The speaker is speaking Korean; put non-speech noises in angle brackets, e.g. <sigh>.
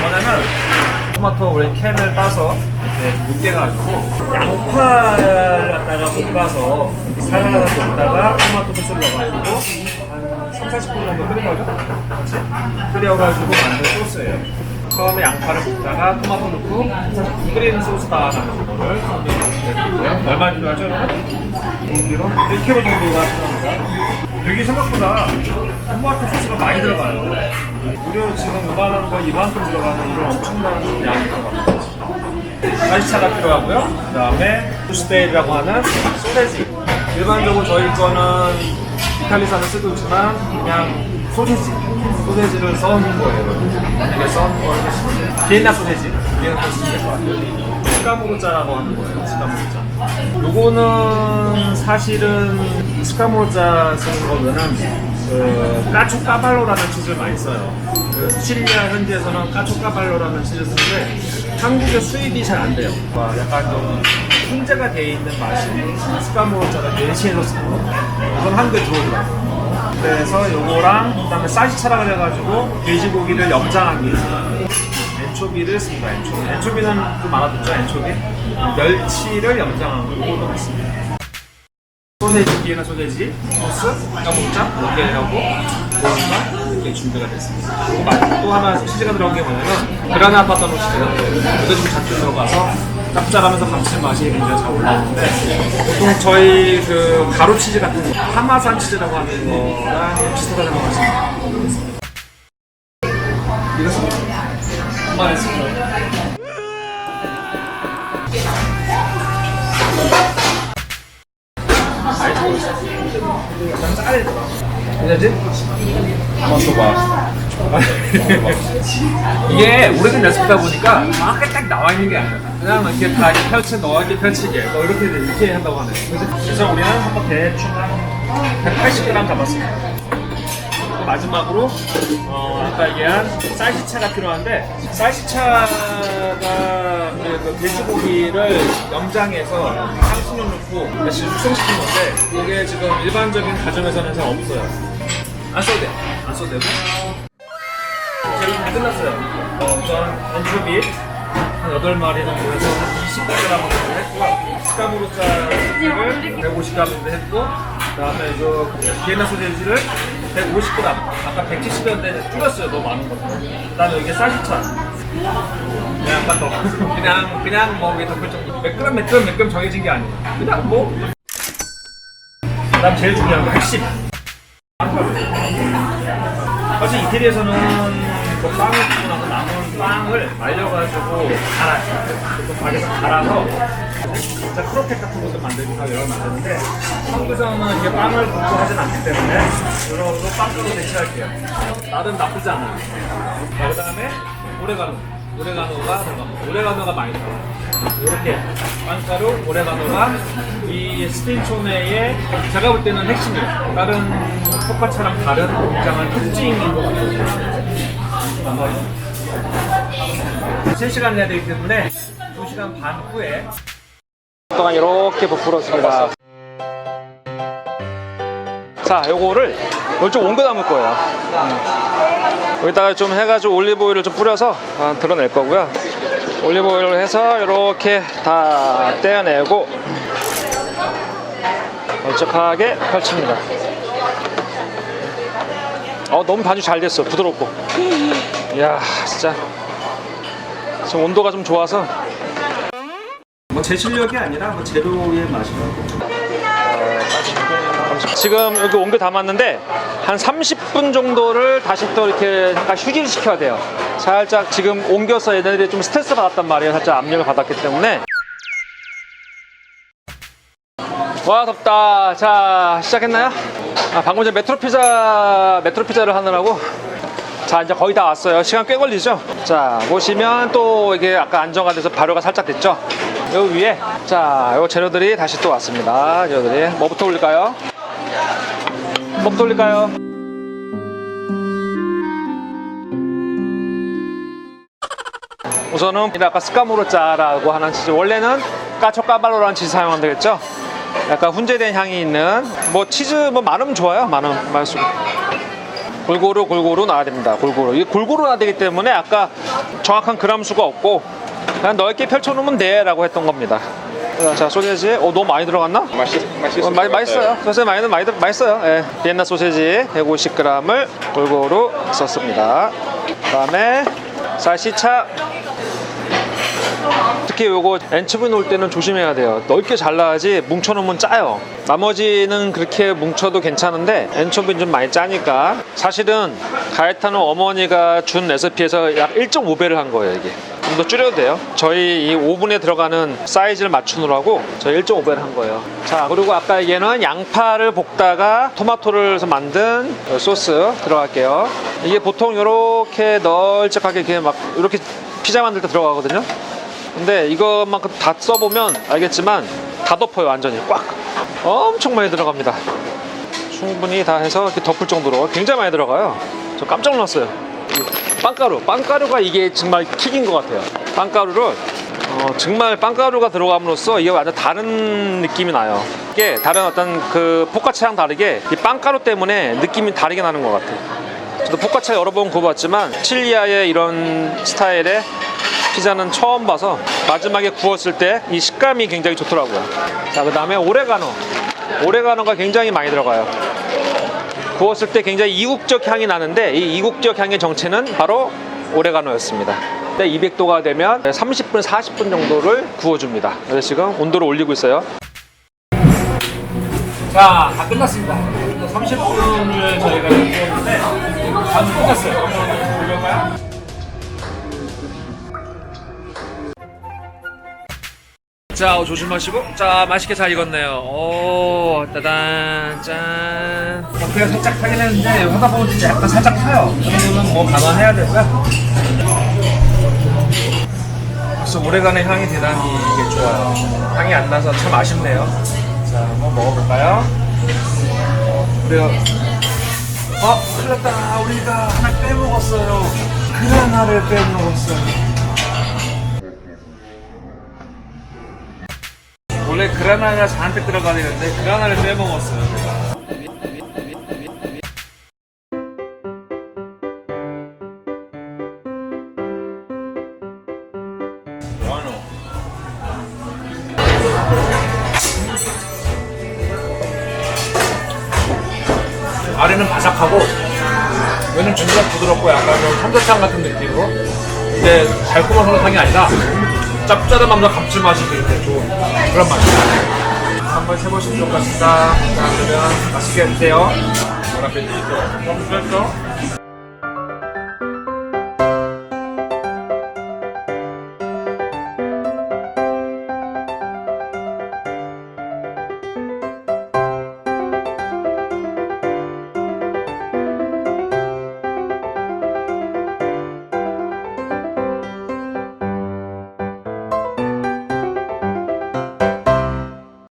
뭐냐면 토마토 우리 캔을 따서 이렇게 묻게 가지고 양파를 갖다가 볶아서 살살 볶다가 토마토 소스를 넣어가지고 한 3, 40분 정도? 그렇지? 끓여가지고 만든 소스예요. 처음에 양파를 볶다가 토마토 넣고 40분 끓이는 소스다 라는 거를 넣고요. 얼마 필요하죠? 1kg? 1kg 정도가 필요합니다. 여기 생각보다 토마토 소스가 많이 들어가요. 무려 지금 요만한 거 이만큼 들어가는 이런 엄청난 양이 들어갑니다. 갈치차가 필요하고요. 그 다음에 부스테이라고 하는 소세지. 일반적으로 저희 거는 이탈리산을 쓰고 있지만 그냥 소세지. 소세지를 써는 거예요. 이게 써는 거예요. 비엔나 소세지. 또 쓰시면 될것 같아요. 스카모르자라고 하는 거예요. 스카모르자. 요거는 사실은 스카모르자 쓰는 거는 그 까초 까발로라는 치즈를 많이 써요. 그 시칠리아 현지에서는 까초 까발로라는 치즈를 쓰는데 한국에 수입이 잘 안 돼요. 와, 약간 좀 훈제가 돼 있는 맛이 스카모르자를 내시에서 쓰는 거. 이건 한국에 들어오더라고요. 그래서 요거랑 그다음에 사시차라 그래가지고 돼지고기를 게 있어요. 엔초비를 씁니다. 엔초비. 엔초비는 좀 알아듣죠? 엔초비. 멸치를 염장한 거 요거도 있습니다. 소세지, 비에나 소세지, 소스, 닭목장 이렇게 하고 고기가 이렇게 준비가 됐습니다. 또 하나 치즈가 들어간 게 뭐냐면 그라나 치즈예요. 이것도 좀 잡채 들어가서 짭짤하면서 감칠맛이 굉장히 잘 올라오는데 보통 저희 그 가루 치즈 같은 거 파마산 치즈라고 하는 거랑 비슷하다고 생각하시면 되겠습니다. 이것은 정말 했습니다. <laughs> 이게 오래된 레시피다 보니까 정확하게 딱 나와 있는 게 아니야. 그냥 이렇게 다 이렇게 펼쳐 넣어기 펼치게 뭐 이렇게 이렇게 한다고 하네. 그래서 우리는 한번 대충 한 180g 잡았습니다. 또 마지막으로 어, 아까 얘기한 쌀시차가 필요한데 쌀시차가 그, 그 돼지고기를 염장해서 향신료 넣고 다시 숙성시킨 건데 이게 지금 일반적인 가정에서는 잘 없어요. 안 써도 돼. 안 써도 되고. 끝났어요. 어, 우선 엔초비 한 8마리 정도 해서 20g 정도 했고요. 스카모르자를 150g 정도 했고 그 다음에 그 비엔나 소세지를 150g 아까 170원인데 줄였어요. 너무 많은 거. 그 다음에 여기 쌀시차 그냥 더 <laughs> 그냥 그냥 뭐 위에 덮을 정도 몇 그램 몇 그램 몇 그램 정해진 게 아니에요. 그냥 뭐 그 다음 제일 중요한 거 핵심 사실 이태리에서는 그 빵을 주고 나서 남은 빵을 말려가지고 갈아요. 또 박에서 갈아서 진짜 크로켓 같은 것도 만들기도 하고 여러 개 만드는데 한국에서는 이게 빵을 굽고 하진 않기 때문에 이런 거 빵가루 대체할게요. 나름 나쁘지 않아요. 그 다음에 오레가노. 오레가노가 들어갑니다. 오레가노가 많이 들어가요. 이렇게 빵가루, 오레가노가 이 스테이촌의 제가 볼 때는 핵심이에요. 다른 포카차랑 다른 굉장한 특징인 것 같아요. 아마 3시간 내야 되기 때문에 2시간 반 후에 동안 이렇게 부풀었습니다. 자, 요거를 좀 옮겨 담을 거예요. 여기다가 좀 해가지고 올리브오일을 좀 뿌려서 아, 드러낼 거고요. 올리브오일을 해서 이렇게 다 떼어내고 넓적하게 펼칩니다. 어, 너무 반죽 잘 됐어. 부드럽고. 이야, 진짜. 지금 온도가 좀 좋아서. 뭐제 실력이 아니라 뭐 재료의 맛이라고. 지금 여기 옮겨 담았는데 한 30분 정도를 다시 또 이렇게 약간 휴지를 시켜야 돼요. 살짝 지금 옮겨서 얘네들이 좀 스트레스 받았단 말이에요. 살짝 압력을 받았기 때문에. 와 덥다. 자 시작했나요? 아, 방금 전에 메트로 피자 메트로 피자를 하느라고 자 이제 거의 다 왔어요. 시간 꽤 걸리죠? 자 보시면 또 이게 아까 안정화 돼서 발효가 살짝 됐죠? 여기 위에 자요 재료들이 다시 또 왔습니다. 재료들이 뭐부터 올릴까요? 뭐부터 올릴까요? 우선은 아까 스카모르자라고 하는 치즈 원래는 까초까발로라는 치즈 사용하면 되겠죠? 약간 훈제된 향이 있는 뭐 치즈 뭐 많으면 좋아요. 많으면 많을수록 골고루 골고루 놔야 됩니다. 골고루 이게 골고루 놔야 되기 때문에 아까 정확한 그람 수가 없고 그냥 넓게 펼쳐놓으면 돼 라고 했던 겁니다. 자 소세지, 어 너무 많이 들어갔나? 맛있, 어, 많이 같아요. 맛있어요. 소세지 많이 많이 들- 맛있어요. 예. 비엔나 소세지 150g을 골고루 썼습니다. 그 다음에 살시차 특히 요거 엔초비 놓을 때는 조심해야 돼요. 넓게 잘라야지 뭉쳐놓으면 짜요. 나머지는 그렇게 뭉쳐도 괜찮은데 엔초비는 좀 많이 짜니까 사실은 가에타노 어머니가 준 레시피에서 약 1.5배를 한 거예요 이게. 좀 더 줄여도 돼요. 저희 이 오븐에 들어가는 사이즈를 맞추느라고 저희 1.5배를 한 거예요. 자 그리고 아까 얘는 양파를 볶다가 토마토를 만든 소스 들어갈게요. 이게 보통 이렇게 널찍하게 이렇게 막 이렇게 피자 만들 때 들어가거든요. 근데 이것만큼 다 써보면 알겠지만 다 덮어요 완전히 꽉. 엄청 많이 들어갑니다. 충분히 다 해서 이렇게 덮을 정도로 굉장히 많이 들어가요. 저 깜짝 놀랐어요. 이 빵가루 빵가루가 이게 정말 킥인 것 같아요. 빵가루를 어, 정말 빵가루가 들어감으로써 이게 완전 다른 느낌이 나요. 이게 다른 어떤 그 포카치랑 다르게 이 빵가루 때문에 느낌이 다르게 나는 것 같아요. 저도 포카차 여러 번 구워봤지만 칠리아의 이런 스타일의 피자는 처음 봐서 마지막에 구웠을 때 이 식감이 굉장히 좋더라고요. 자, 그 다음에 오레가노. 오레가노가 굉장히 많이 들어가요. 구웠을 때 굉장히 이국적 향이 나는데 이 이국적 향의 정체는 바로 오레가노였습니다. 200도가 되면 30분, 40분 정도를 구워줍니다. 그래서 지금 온도를 올리고 있어요. 자, 다 끝났습니다. 30분을 저희가 구웠는데 다 끝났어요. 한번 볼까요? 자, 어, 조심하시고. 자, 맛있게 잘 익었네요. 오, 따단, 짠. 겉에가 살짝 타긴 했는데, 하다 보면 진짜 약간 살짝 타요. 그 정도는 뭐 감안해야 되고요. 벌써 오래간의 향이 대단히 이게 좋아요. 향이 안 나서 참 아쉽네요. 자, 한번 먹어볼까요? 우리가, 어, 큰일 났다. 우리가 하나 빼먹었어요. 그라나를 빼먹었어요. 원래 그라나가 잔뜩 들어가야 되는데 그라나를 빼먹었어요 제가. 아래는 바삭하고 위는 중간 부드럽고 약간 좀 삼계탕 같은 느낌으로. 근데 달콤한 설탕이 아니라 짭짤하면서 감칠맛이 되게 좋은 그런 맛이에요. 한번 해보시면 같습니다. 자 그러면 맛있게 드세요. 보라페티토 좀